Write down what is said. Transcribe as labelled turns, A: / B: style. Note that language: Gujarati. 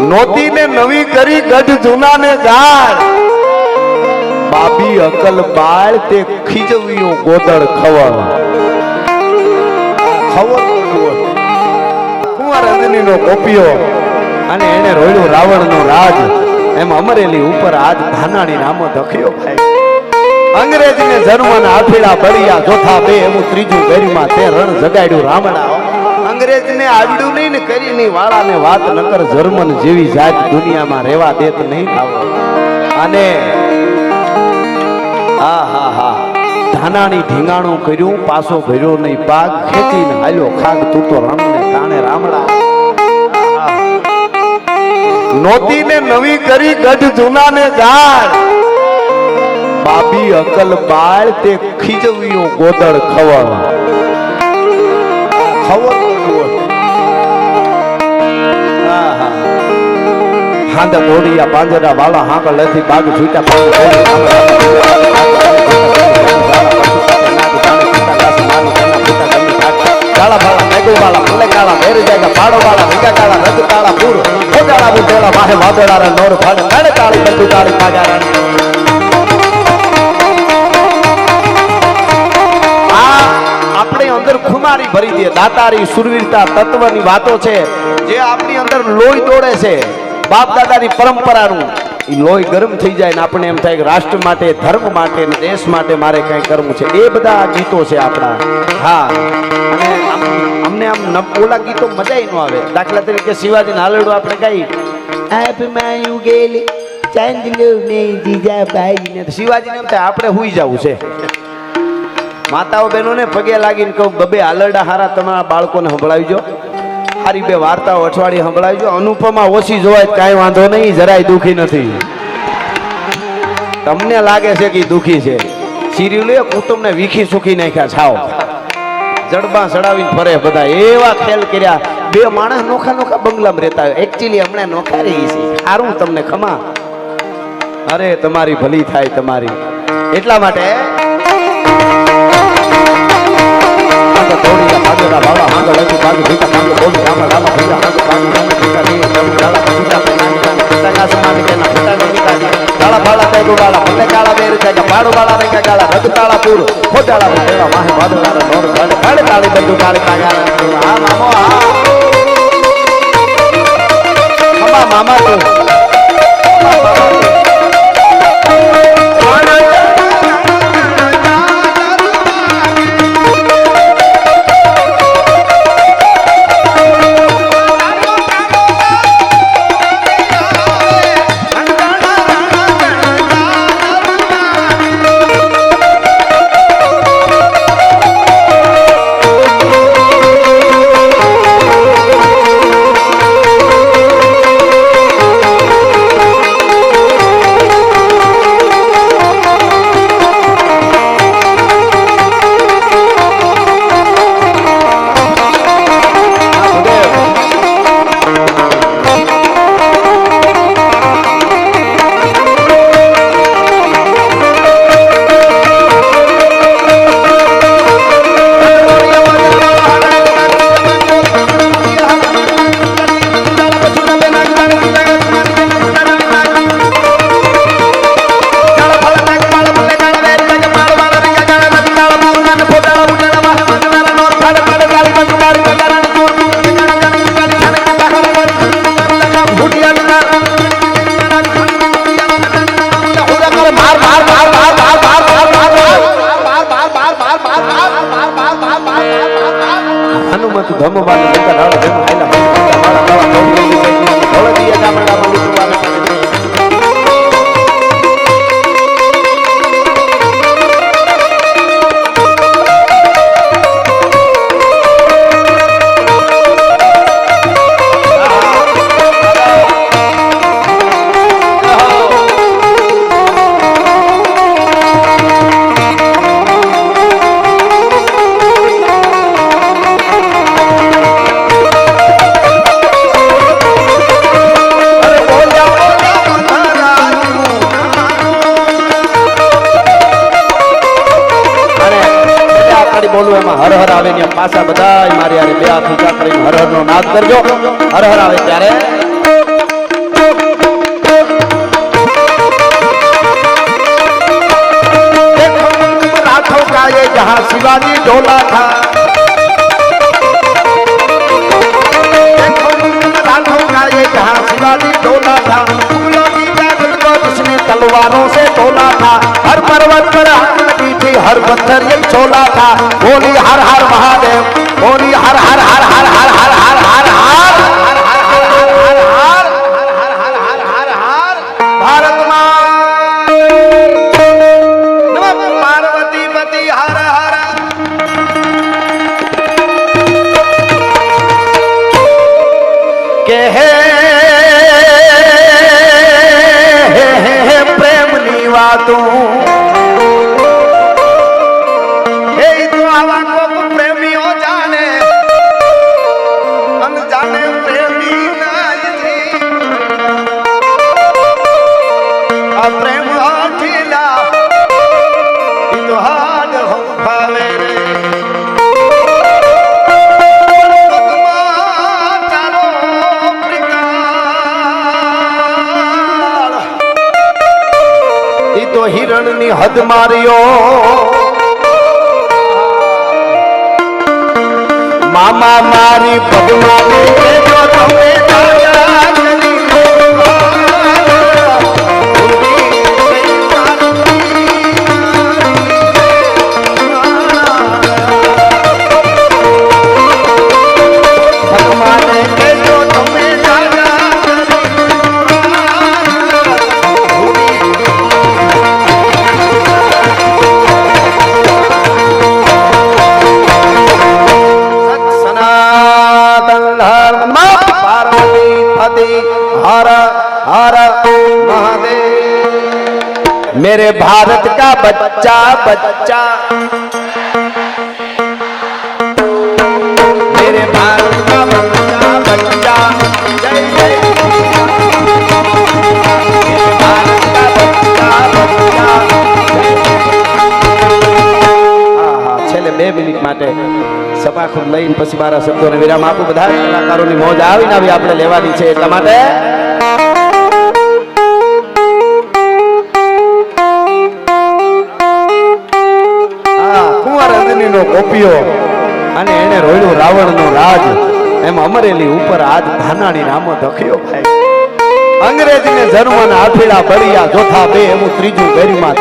A: નોતી ને નવી કરી ગઢ જૂના ને ગાળ. બાબી અકલ બાળ તે ખીજવ્યું ગોદળ ખવર ખવર કુંવર રજની નો કોપિયો અને એને રોયડું રાવણ નો રાજ. એમ અમરેલી ઉપર આજ ધાનાણી નામો ધખ્યો ભાઈ. અંગ્રેજીને જન્મના આફેડા બળિયા જોથા બે, એવું ત્રીજું ગરીમાં તે રણ જગાડ્યું રામડા અંગ્રેજને આવડ્યું નહીં ને કરી નહીં વાળાને વાત નકર જર્મન જેવી જાત દુનિયામાં રહેવા દેત નહીં અને હા હા હા. ધાનાણી ઢીંગાણું કર્યું, પાછો ભર્યો નહીં પાક. ખેતી ને હાલ્યો ખાગ તું તો રણને તાણે રામડા. નોતી ને નવી કરી ગઢ જૂના ને ગાળ બાબી અકલ બાળ તે ખીજવ્યું ગોદળ ખવળ હાંડા મોડિયા પાંજરા વાળા હાંકળ લેથી બાગ છૂટા કાળા બાળા મેગુ વાળા ભલે કાળા ભેર જાયગા પાડો વાળા ભીગા કાળા રજ કાળા પૂર ખોટાળા બુટેલા, વાહે વાદળા નોર, ફાડ કાળે કાળી બંદુ કાળી પાગારા આ આપણી અંદર ખુમારી ભરી દે, દાતારી સુરવીરતા તત્વની વાતો છે. જે આપણી અંદર લોહી દોડે છે. બાપ દાદાની પરંપરાનું. એ લોહી ગરમ થઈ જાય ને આપણે એમ થાય કે રાષ્ટ્ર માટે, ધર્મ માટે ને દેશ માટે મારે કંઈ કરવું છે. એ બધા ગીતો છે આપણા. હા. અમને આમ ઓલા ગીતો મજા ન આવે. દાખલા તરીકે શિવાજી નાલડું આપણે ગાઈ આપમાં ગેલી ચાંદલો ને જીજા ભાઈ ને શિવાજીને એમ આપણે હુઈ જવું છે. માતાઓ બહેનોને પગે લાગીને કહું, બબે આલરડા હારા, તમારા બાળકોને સંભળાવજો. હારી બે વાર્તાઓ અઠવાડિયે સંભળાવજો અનુપમા ઓછી જોવાય કાંઈ વાંધો નહીં, જરાય દુખી નથી. તમને લાગે છે કે દુખી છે? સિરિયલ કુટુંબને વીખી સુખી નાખ્યા છાવ જડબા ચડાવીને ફરે બધા. એવા ખેલ કર્યા. બે માણસ નોખા નોખા બંગલામાં રહેતા હોય. એકચ્યુઅલી હમણાં નોખા રહી છે. સારું તમને ખમા. અરે, તમારી ભલી થાય તમારી. એટલા માટે ભાગેલા વાળા હાંગો લખી ભાગ ભીતા ભાગ બોલી રામ રામ ભીતા હાંગો ભાગ રામ ભીતા ની રમ ડાળા ભીતા ભીતા કા રે મામા તું. બધાય मारिया रे બે હાથ ઊંચા કરીને हर હરનો નાદ કરજો. હર હર આવે ત્યારે. का ये जहाँ शिवाजी था का ये जहाँ शिवाजी ढोला था मुगलों तलवारों से तोला था हर पर्वत पर हर बंदर यही छोला था बोली हर हर महादेव बोली हर हर हर हर हर हर हर हर हर પ્રેમ હાથીલા તો હિરણની હદ માર્યો. મામા મારી પગમાં તમે महादेव मेरे भारत का बच्चा बच्चा मेरे भारत का बच्चा बच्चा जय जय मेरे भारत का बच्चा बच्चा હા હા છેલ્લે બે મિનિટ માટે સભાખું લઈને પછી મારા શબ્દોને વિરામ આપું બધા કલાકારોની મોજ આવીને આવી આપણે લેવાની છે એટલા માટે અંજનીનો અને એને રોયડું રાવણનો રાજ. એમ અમરેલી ઉપર આજ ધાનાણી નામો ધખ્યો ભાઈ અંગ્રેજીને જન્મના આફીડા બળિયા જોથા બે એવું ત્રીજું ગરિમા